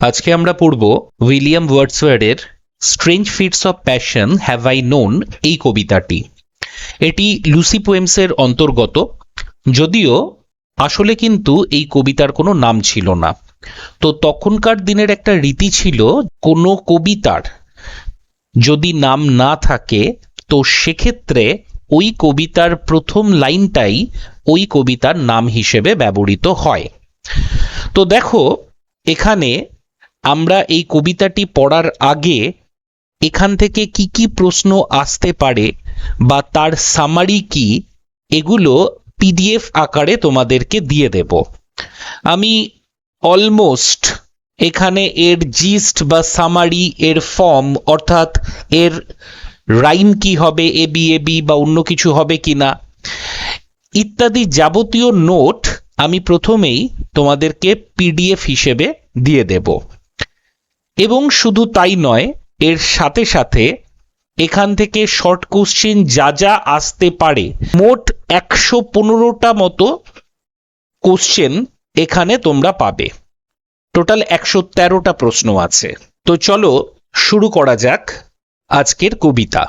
আজকে আমরা পড়ব William ওয়ার্ডসওয়ার্ডের strange fits of passion have I known এই কবিতাটি। এটি লুসি পোয়েমসের অন্তর্গত, যদিও আসলে কিন্তু এই কবিতার কোনো নাম ছিল না। তো তখনকার দিনের একটা রীতি ছিল, কোনো কবিতার যদি নাম না থাকে, তো সেক্ষেত্রে ওই কবিতার প্রথম লাইনটাই ওই কবিতার নাম হিসেবে ব্যবহৃত হয়। তো দেখো, এখানে আমরা এই কবিতাটি পড়ার আগে এখান থেকে কি কি প্রশ্ন আসতে পারে বা তার সামারি কি, এগুলো পিডিএফ আকারে তোমাদেরকে দিয়ে দেব। আমি অলমোস্ট এখানে এর জিস্ট বা সামারি এর ফর্ম অর্থাৎ এর রাইম কি হবে এ বি এ বি বা অন্য কিছু হবে কিনা, ইত্যাদি যাবতীয় নোট আমি প্রথমেই তোমাদেরকে পিডিএফ হিসেবে দিয়ে দেব। এবং শুধু তাই নয়, এর সাথে সাথে এখান থেকে শর্ট কোশ্চেন যা যা আসতে পারে, মোট একশো পনেরোটা মতো কোশ্চেন এখানে তোমরা পাবে। টোটাল একশো তেরোটা প্রশ্ন আছে। তো চলো শুরু করা যাক আজকের কবিতা।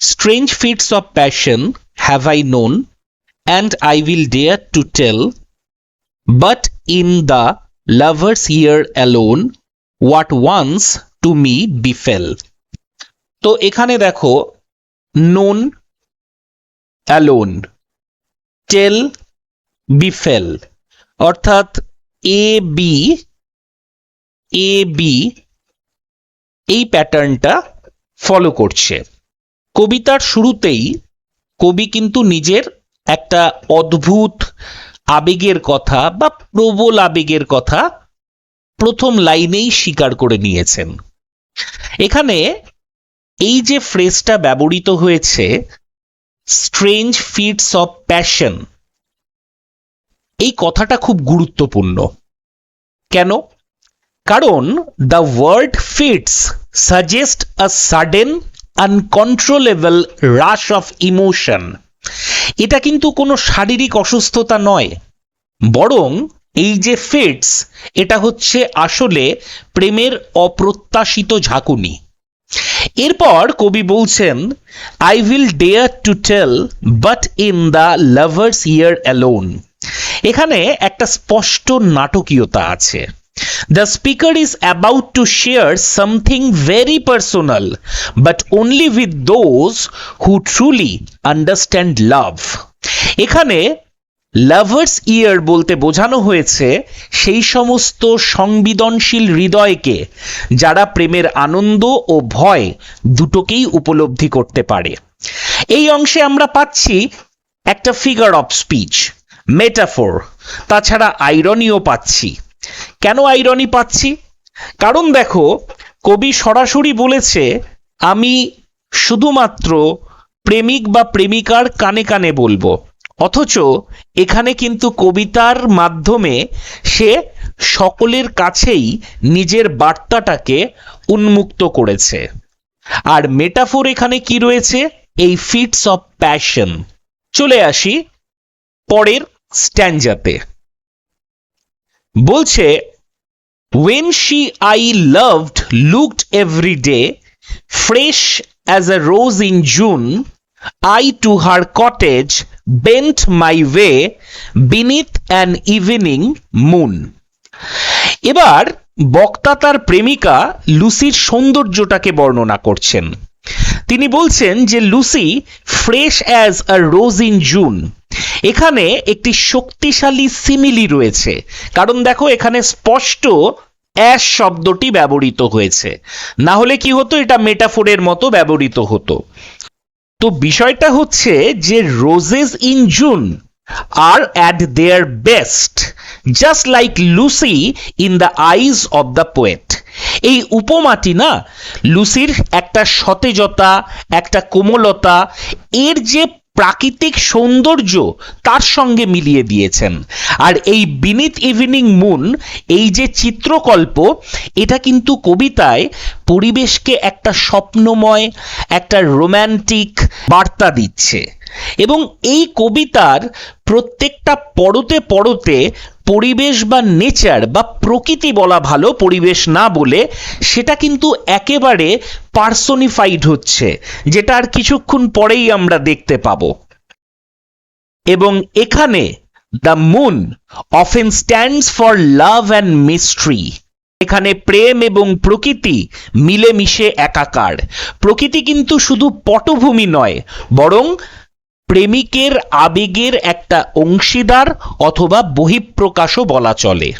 Strange fits of passion have I known and I will dare to tell but in the lover's ear alone what once to me befell. তো এখানে দেখো নোন অ্যালোন টেল বিফেল অর্থাৎ এ বি এ বি এই প্যাটার্নটা ফলো করছে। কবিতার শুরুতেই কবি কিন্তু নিজের একটা অদ্ভুত আবেগের কথা বা প্রবল আবেগের কথা প্রথম লাইনেই স্বীকার করে নিয়েছেন। এখানে এই যে ফ্রেজটা ব্যবহৃত হয়েছে স্ট্রেঞ্জ ফিটস অফ প্যাশন এই কথাটা খুব গুরুত্বপূর্ণ। কেন? কারণ the word fits suggest a sudden uncontrollable rush of emotion এটা কিন্তু কোনো শারীরিক অসুস্থতা নয়, বরং এই যে ফিটস এটা হচ্ছে আসলে প্রেমের অপ্রত্যাশিত ঝাঁকুনি। এরপর কবি বলছেন I will dare to tell but in the lover's ear alone এখানে একটা স্পষ্ট নাটকীয়তা আছে। The speaker is about to share something very personal, but only with those who truly understand love. এখানে লাভার্স ইয়ার বলতে বোঝানো হয়েছে সেই সমস্ত সংবেদনশীল হৃদয়কে যারা প্রেমের আনন্দ ও ভয় দুটোকেই উপলব্ধি করতে পারে। এই অংশে আমরা পাচ্ছি একটা ফিগার অফ স্পিচ মেটাফোর তাছাড়া আইরনিও পাচ্ছি। কেন আইরনি পাচ্ছি? কারণ দেখো, কবি সরাসরি বলেছে, আমি শুধুমাত্র প্রেমিক বা প্রেমিকার কানে কানে বলব। অথচ এখানে কিন্তু কবিতার মাধ্যমে সে সকলের কাছেই নিজের বার্তাটাকে উন্মুক্ত করেছে। আর মেটাফোর এখানে কি রয়েছে? এই ফিটস অফ প্যাশন। চলে আসি পরের স্ট্যান্ডাতে। বলছে, when she, I loved, looked every day, fresh as a rose in June, I to her cottage bent my way beneath an evening moon. এবার বক্তা তার প্রেমিকা লুসির সৌন্দর্যটাকে বর্ণনা করছেন। তিনি বলছেন যে Lucy fresh as a rose in June এখানে একটি শক্তিশালী সিমিলি রয়েছে। কারণ দেখো, এখানে স্পষ্ট অ্যাশ শব্দটি ব্যবহৃত হয়েছে। না হলে কি হতো? এটা মেটাফোরের মতো ব্যবহৃত হতো। তো বিষয়টা হচ্ছে যে roses in June are at their best just like Lucy in the eyes of the poet এই উপমাটি না লুসির একটা সতেজতা, একটা কোমলতা, এর যে প্রাকৃতিক সৌন্দর্য তার সঙ্গে মিলিয়ে দিয়েছেন। আর এই বিনিত ইভিনিং মুন এই যে চিত্রকল্প, এটা কিন্তু কবিতায় পরিবেশকে একটা স্বপ্নময়, একটা রোম্যান্টিক বার্তা দিচ্ছে। এবং এই কবিতার প্রত্যেকটা পড়তে পরতে পরিবেশ বা নেচার বা প্রকৃতি বলা ভালো, পরিবেশ না বলে সেটা কিন্তু একেবারে পার্সোনিফাইড হচ্ছে, যেটা আর কিছুক্ষণ পরেই আমরা দেখতে পাবো। এবং এখানে the moon often stands for love and mystery এখানে প্রেম এবং প্রকৃতি মিলেমিশে একাকার। প্রকৃতি কিন্তু শুধু পটভূমি নয়, বরং প্রেমিকের আবেগের একটা অংশীদার অথবা বহিঃপ্রকাশও বলা চলে।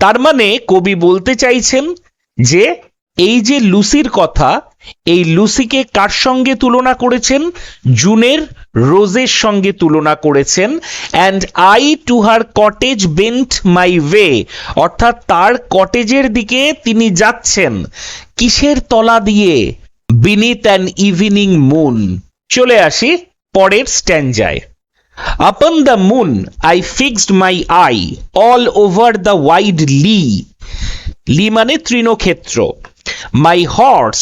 তার মানে কবি বলতে চাইছেন যে, এই যে লুসির কথা, এই লুসিকে কার সঙ্গে তুলনা করেছেন? জুনের রোজের সঙ্গে তুলনা করেছেন। And I to her cottage bent my way অর্থাৎ তার কটেজের দিকে তিনি যাচ্ছেন। কিসের তলা দিয়ে? বিনিত অ্যান ইভিনিং মুন চলে আসি পরের স্ট্যান্ডায় upon the moon I fixed my eye all over the wide lea lea মানে তৃণক্ষেত্র। My horse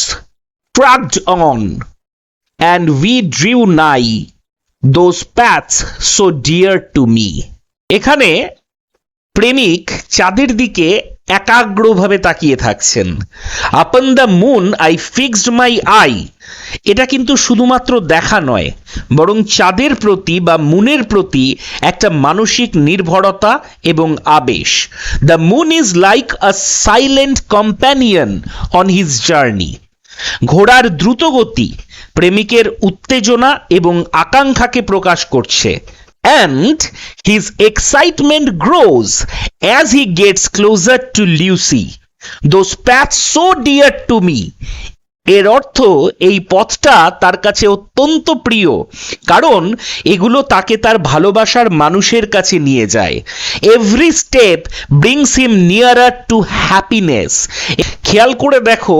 trudged on and we drew nigh those path so dear to me এখানে প্রেমিক চাঁদের দিকে একাগ্রভাবে তাকিয়ে থাকছেন। Upon the moon I fixed my eye এটা কিন্তু শুধুমাত্র দেখা নয়, বরং চাঁদের প্রতি বা মুনের প্রতি একটা মানসিক নির্ভরতা এবং আবেশ। The moon is like a silent companion on his journey ঘোড়ার দ্রুতগতি প্রেমিকের উত্তেজনা এবং আকাঙ্ক্ষাকে প্রকাশ করছে। And his excitement grows as he gets closer to Lucy. Those paths so dear to me. এর অর্থ এই পথটা তার কাছে অত্যন্ত প্রিয়, কারণ এগুলো তাকে তার ভালোবাসার মানুষের কাছে নিয়ে যায় every step brings him nearer to happiness খেয়াল করে দেখো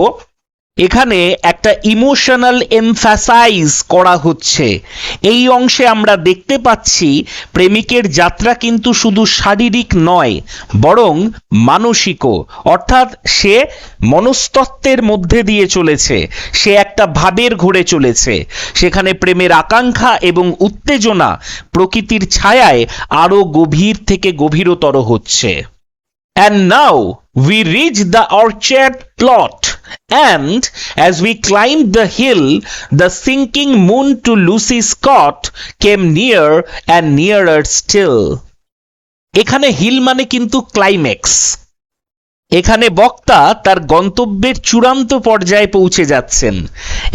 এখানে একটা ইমোশনাল এমফাসাইজ করা হচ্ছে। এই অংশে আমরা দেখতে পাচ্ছি প্রেমিকের যাত্রা কিন্তু শুধু শারীরিক নয় বরং মানসিকও। অর্থাৎ সে মনস্তত্ত্বের মধ্যে দিয়ে চলেছে সে একটা ভাবের ঘুরে চলেছে। সেখানে প্রেমের আকাঙ্ক্ষা এবং উত্তেজনা প্রকৃতির ছায়ায় আরও গভীর থেকে গভীরতর হচ্ছে। And now we reach the orchard plot, and as we climbed the hill, the sinking moon to Lucy Scott came near and nearer still. এখানে হিল মানে কিন্তু ক্লাইম্যাক্স এখানে বক্তা তার গন্তব্যের চূড়ান্ত পর্যায়ে পৌঁছে যাচ্ছেন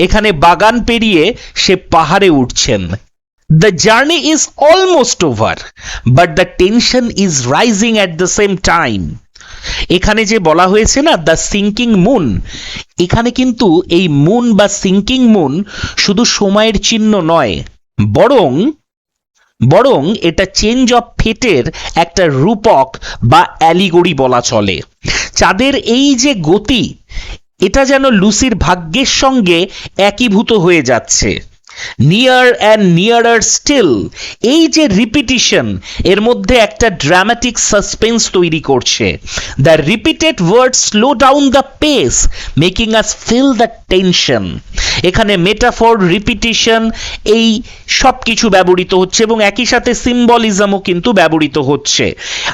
এখানে বাগান পেরিয়ে সে পাহাড়ে উঠছেন The journey is almost over, but the tension is rising at the same time. এখানে যে বলা হয়েছে না দ্য সিঙ্কিং মুন এখানে কিন্তু এই মুন বা সিঙ্কিং মুন শুধু সময়ের চিহ্ন নয়, বরং বরং এটা চেঞ্জ অফ ফেটের একটা রূপক বা অ্যালিগরি বলা চলে। চাঁদের এই যে গতি, এটা যেন লুসির ভাগ্যের সঙ্গে একীভূত হয়ে যাচ্ছে। নিয়ার অ্যান্ড নিয়ারার স্টিল এই যে রিপিটিশন এর মধ্যে একটা ড্রামাটিক সাসপেন্স তৈরি করছে। The repeated word slow down the pace making us feel the tension এখানে মেটাফর রিপিটিশন এই সব কিছু ব্যবহৃত হচ্ছে এবং একই সাথে সিম্বলিজমও কিন্তু ব্যবহৃত হচ্ছে।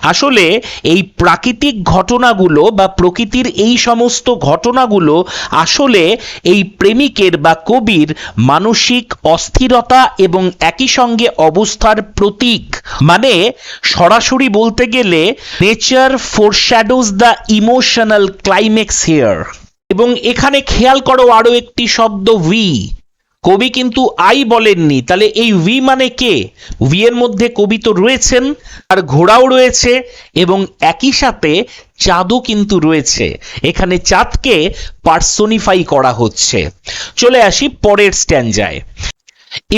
আসলে এই প্রাকৃতিক ঘটনাগুলো বা প্রকৃতির এই সমস্ত ঘটনাগুলো আসলে এই প্রেমিকের বা কবির মানসিক অস্থিরতা এবং একই সঙ্গে অবস্থার প্রতীক। মানে সরাসরি বলতে গেলে nature foreshadows the emotional climax here এবং এখানে খেয়াল করো আরও একটি শব্দ ভি কবি কিন্তু আই বলেননি। তাহলে এই উই মানে কে? ভি এর মধ্যে কবি তো রয়েছেন আর ঘোড়াও রয়েছে এবং একই সাথে চাঁদও কিন্তু রয়েছে। এখানে চাঁদকে পার্সোনিফাই করা হচ্ছে। চলে আসি পরের স্ট্যান্ডায়।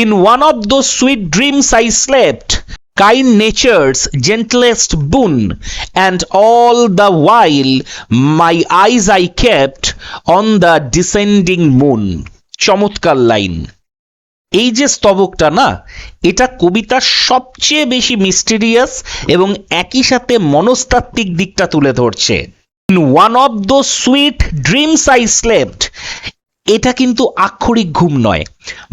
In one of the sweet dreams I slept kind nature's gentlest boon, and all the while my eyes I kept on the descending moon. চমৎকার লাইন। এই যে স্তবকটা না, এটা কবিতার সবচেয়ে বেশি মিস্টেরিয়াস এবং একই সাথে মনস্তাত্ত্বিক দিকটা তুলে ধরছে। One of the sweet dreams I slept এটা কিন্তু আক্ষরিক ঘুম নয়,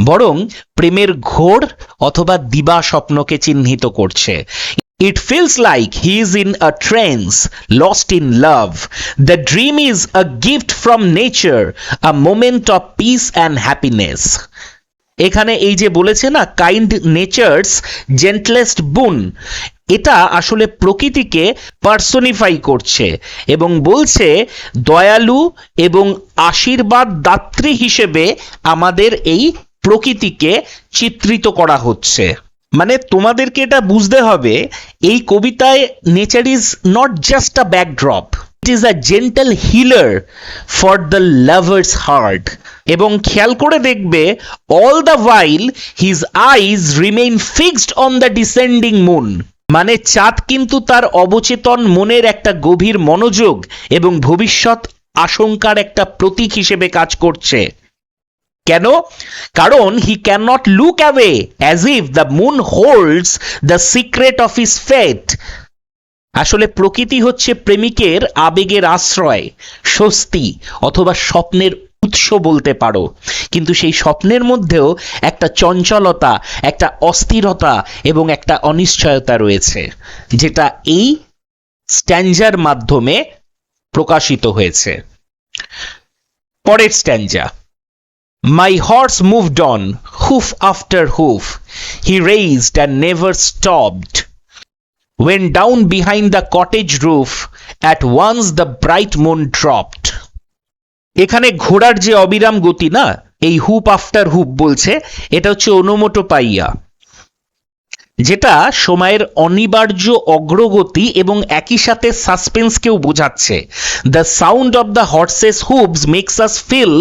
বরং প্রেমের ঘোর অথবা দিবা স্বপ্নকে চিহ্নিত করছে। It feels like he is in a trance, lost in love. The dream is a gift from nature, a moment of peace and happiness. এখানে এই যে বলেছে না কাইন্ড নেচার্স জেন্টলেস্ট বুন এটা আসলে প্রকৃতিকে পার্সোনিফাই করছে এবং বলছে দয়ালু এবং আশীর্বাদ দাত্রী হিসেবে আমাদের এই প্রকৃতিকে চিত্রিত করা হচ্ছে মানে তোমাদেরকে এটা বুঝতে হবে, এই কবিতায় nature is not just a backdrop it is a gentle healer for the lover's heart এবং খেয়াল করে দেখবে all the while his eyes remain fixed on the descending moon মানে চাঁদ কিন্তু তার অবচেতন মনের একটা গভীর মনোযোগ এবং ভবিষ্যৎ আশঙ্কার একটা প্রতীক হিসেবে কাজ করছে। কেন? কারণ he can not look away as if the moon holds the secret of his fate আসলে প্রকৃতি হচ্ছে প্রেমিকের আবেগের আশ্রয়, স্বস্তি অথবা স্বপ্নের উৎস বলতে পারো। কিন্তু সেই স্বপ্নের মধ্যেও একটা চঞ্চলতা, একটা অস্থিরতা এবং একটা অনিশ্চয়তা রয়েছে, যেটা এই স্ট্যাঞ্জার মাধ্যমে প্রকাশিত হয়েছে। পরের স্ট্যাঞ্জা My horse moved on, hoof after hoof. He raised and never stopped. When down behind the cottage roof, at once the bright moon dropped. এখানে ঘোড়ার যে অবিরাম গতি না এই হুপ আফটার হুপ বলছে এটা হচ্ছে অনুমোটো পাইয়া যেটা সময়ের অনিবার্য অগ্রগতি এবং একই সাথে সাসপেন্সকেও বোঝাচ্ছে। The sound of the horse's hooves makes us feel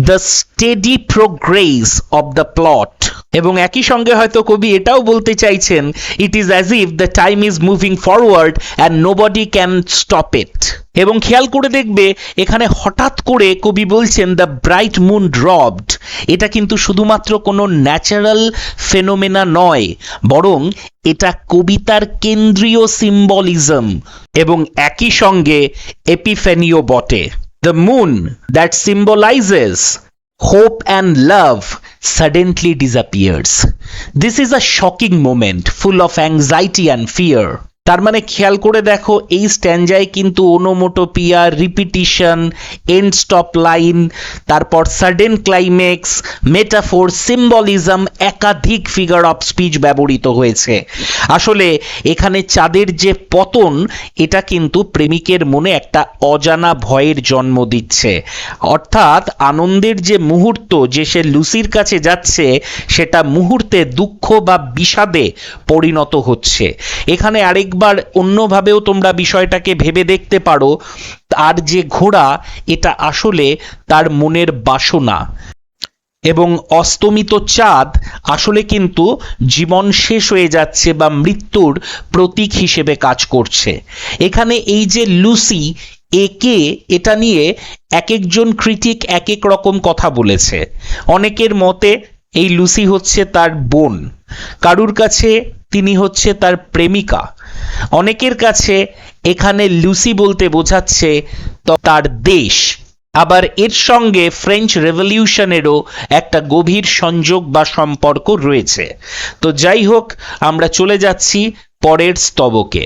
the steady progress of the plot এবং একই সঙ্গে হয়তো কবি এটাও বলতে চাইছেন it is as if the time is moving forward and nobody can stop it এবং খেয়াল করে দেখবে, এখানে হঠাৎ করে কবি বলছেন দ্য ব্রাইট মুন ড্রপড এটা কিন্তু শুধুমাত্র কোনো ন্যাচারাল ফেনোমেনা নয়, বরং এটা কবিতার কেন্দ্রীয় সিম্বলিজম এবং একই সঙ্গে এপিফেনিও বটে। The moon that symbolises hope and love suddenly disappears. This is a shocking moment full of anxiety and fear. তার মানে খেয়াল করে দেখো, এই স্ট্যান্ডায় কিন্তু onomatopoeia repetition end stop line তারপর সাডেন ক্লাইম্যাক্স মেটাফোর সিম্বলিজম একাধিক ফিগার অফ স্পিচ ব্যবহৃত হয়েছে। আসলে এখানে চাঁদের যে পতন, এটা কিন্তু প্রেমিকের মনে একটা অজানা ভয়ের জন্ম দিচ্ছে। অর্থাৎ আনন্দের যে মুহূর্ত যে সে লুসির কাছে যাচ্ছে, সেটা মুহূর্তে দুঃখ বা বিষাদে পরিণত হচ্ছে। এখানে আরেকবার অন্যভাবেও তোমরা বিষয়টাকে ভেবে দেখতে পারো, তার যে ঘোড়া, এটা আসলে তার মনের বাসনা। এবং অস্তমিত চাঁদ আসলে কিন্তু জীবন শেষ হয়ে যাচ্ছে বা মৃত্যুর প্রতীক হিসেবে কাজ করছে। এখানে এই যে লুসি একে এটা নিয়ে এক একজন ক্রিটিক এক এক রকম কথা বলেছে। অনেকের মতে এই লুসি হচ্ছে তার বোন, কারুর কাছে তিনি হচ্ছে তার প্রেমিকা। অনেকের কাছে এখানে লুসি বলতে বোঝাচ্ছে তার দেশ। আবার এর সঙ্গে ফ্রেঞ্চ রেভলিউশনেরও একটা গভীর সংযোগ বা সম্পর্ক রয়েছে। তো যাই হোক, আমরা চলে যাচ্ছি পরের স্তবকে।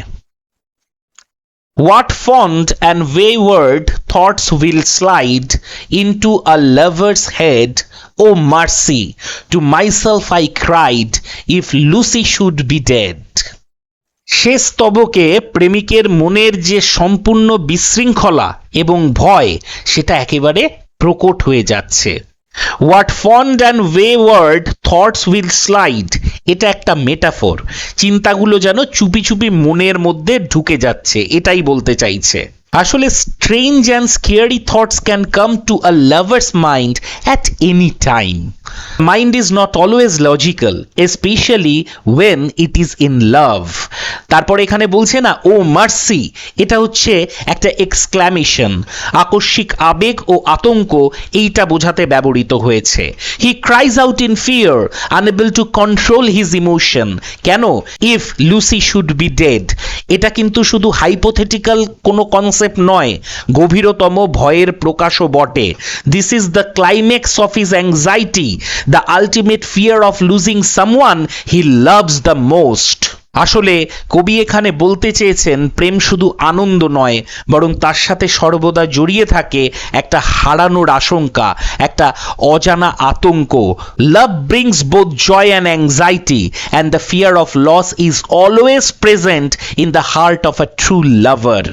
What fond and wayward thoughts will slide into a lover's head O mercy to myself I cried if Lucy should be dead শেষ স্তবকে প্রেমিকের মনের যে সম্পূর্ণ বিশৃঙ্খলা এবং ভয়, সেটা একেবারে প্রকট হয়ে যাচ্ছে। What fond and wayward thoughts will slide এটা একটা মেটাফোর চিন্তাগুলো যেন চুপি চুপি মনের মধ্যে ঢুকে যাচ্ছে, এটাই বলতে চাইছে। আসলে strange and scary thoughts can come to a lover's mind at any time mind is not always logical specially when it is in love তারপর এখানে বলছে না ও মার্সি এটা হচ্ছে একটা এক্সক্ল্যামেশন আকস্মিক আবেগ ও আতঙ্ক, এইটা বোঝাতে ব্যবহৃত হয়েছে। He cries out in fear unable to control his emotion কেন? If Lucy should be dead এটা কিন্তু শুধু হাইপোথেটিক্যাল কোনো কনসেপ্ট নয়, গভীরতম ভয়ের প্রকাশও বটে। This is the climax of his anxiety the ultimate fear of losing someone he loves the most আসলে কবি এখানে বলতে চেয়েছেন, প্রেম শুধু আনন্দ নয়, বরং তার সাথে সর্বদা জড়িয়ে থাকে একটা হারানোর আশঙ্কা, একটা অজানা আতঙ্ক। Love brings both joy and anxiety and the fear of loss is always present in the heart of a true lover